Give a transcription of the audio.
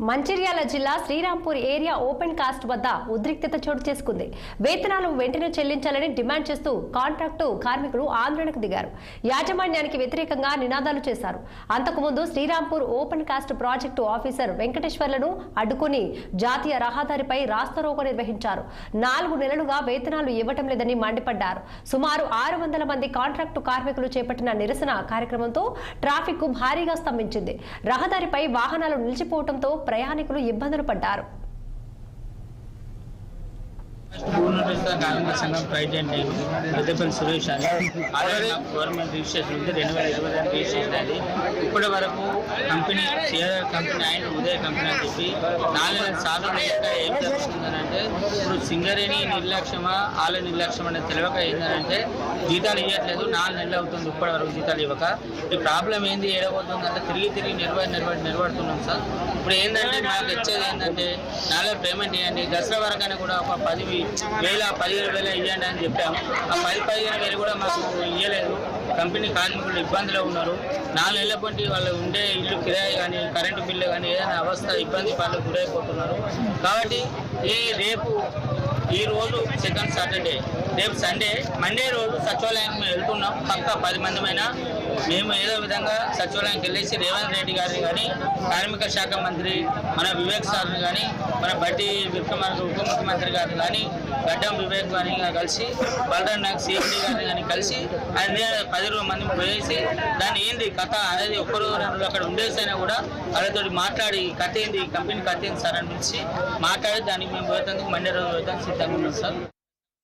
మంచిర్యాల జిల్లా Srirampur area open cast వద్ద ఉద్రిక్తత చోటు చేసుకుంది. వేతనాలు వెంటనే చెల్లించాలని డిమాండ్ చేస్తూ కాంట్రాక్టు కార్మికులు ఆందోళనకు దిగారు. యాజమాన్యానికి వ్యతిరేకంగా నినాదాలు చేశారు. అంతకుముందు Srirampur open cast project officer వెంకటేశ్వర్లను అడ్డుకుని జాతీయ రహదారిపై రాస్తారోకో నిర్వహించారు. నాలుగు నెలలుగా వేతనాలు ఇవ్వటం లేదని మండిపడ్డారు. సుమారు ఆరు వందల మంది కాంట్రాక్టు కార్మికులు చేపట్టిన నిరసన కార్యక్రమంతో ట్రాఫిక్ భారీగా స్తంభించింది. రహదారిపై వాహనాలు నిలిచిపోవడంతో ప్రయాణికులు ఇబ్బందులు పడ్డారు. పూర్ణత కార్మిక సంఘం ప్రెసిడెంట్ నేను పెద్దపల్లి సురేష్ అని. ఆల్రెడీ గవర్నమెంట్ రిజిస్ట్రేషన్ ఉంది. రెండు వేల ఇరవై రెండు రిజిస్ట్రేషన్ అది. ఇప్పటి వరకు కంపెనీ సిఆర్ఆర్ కంపెనీ ఆయన ఉదయ కంపెనీ అని చెప్పి నాలుగు సార్లు ఏం జరుగుతుందనంటే ఇప్పుడు సింగరేణి నిర్లక్ష్యమా ఆల నిర్లక్ష్యం అనేది తెలియక ఏంటంటే జీతాలు ఇవ్వట్లేదు. నాలుగు నెలలు అవుతుంది ఇప్పటి వరకు జీతాలు ఇవ్వక. ఈ ప్రాబ్లం ఏంది? ఏడబోతుందంటే తిరిగి తిరిగి నిర్వహణ నిర్వహణ నిలబడుతున్నాం సార్. ఇప్పుడు ఏంటంటే మాకు ఇచ్చేది ఏంటంటే నాలుగు పేమెంట్ ఇవ్వండి. దసరా వరకైనా కూడా ఒక పది వేల పదిహేను వేలు ఇవ్వండి అని చెప్పాము. ఆ పది పదిహేను వేలు కూడా మాకు ఇవ్వలేదు కంపెనీ కార్మికులు ఇబ్బందిలో ఉన్నారు. నాలుగు నెలల బట్టి వాళ్ళు ఉండే ఇల్లు కిరాయి కానీ కరెంటు బిల్లు కానీ ఏదైనా అవస్థ ఇబ్బంది వాళ్ళు గురైపోతున్నారు. కాబట్టి ఈ రేపు ఈ రోజు సెకండ్ సాటర్డే రేపు సండే మండే రోజు సచివాలయం మేము వెళ్తున్నాం. పక్క పది మందిమైనా మేము ఏదో విధంగా సచివాలయానికి వెళ్ళేసి రేవంత్ రెడ్డి గారిని కానీ కార్మిక శాఖ మంత్రి మన వివేక్ సార్ని కానీ మన బట్టి విక్రమార్క ఉప ముఖ్యమంత్రి గారిని కానీ గడ్డం వివేక్ గారిని కలిసి బలరాం నాయక్ సిఎండి గారిని కానీ కలిసి ఆయన పది మంది పోయేసి దాన్ని ఏంది కథ అనేది ఒక్కరు రెండు అక్కడ ఉండేసైనా కూడా వాళ్ళతో మాట్లాడి కథ ఏంది ఈ కంపెనీ కథ ఏంది సార్ అని పిలిచి మాట్లాడి దానికి మేము పోయేందుకు మండే రోజు పోయేందుకు సిద్ధంగా ఉన్నాం సార్.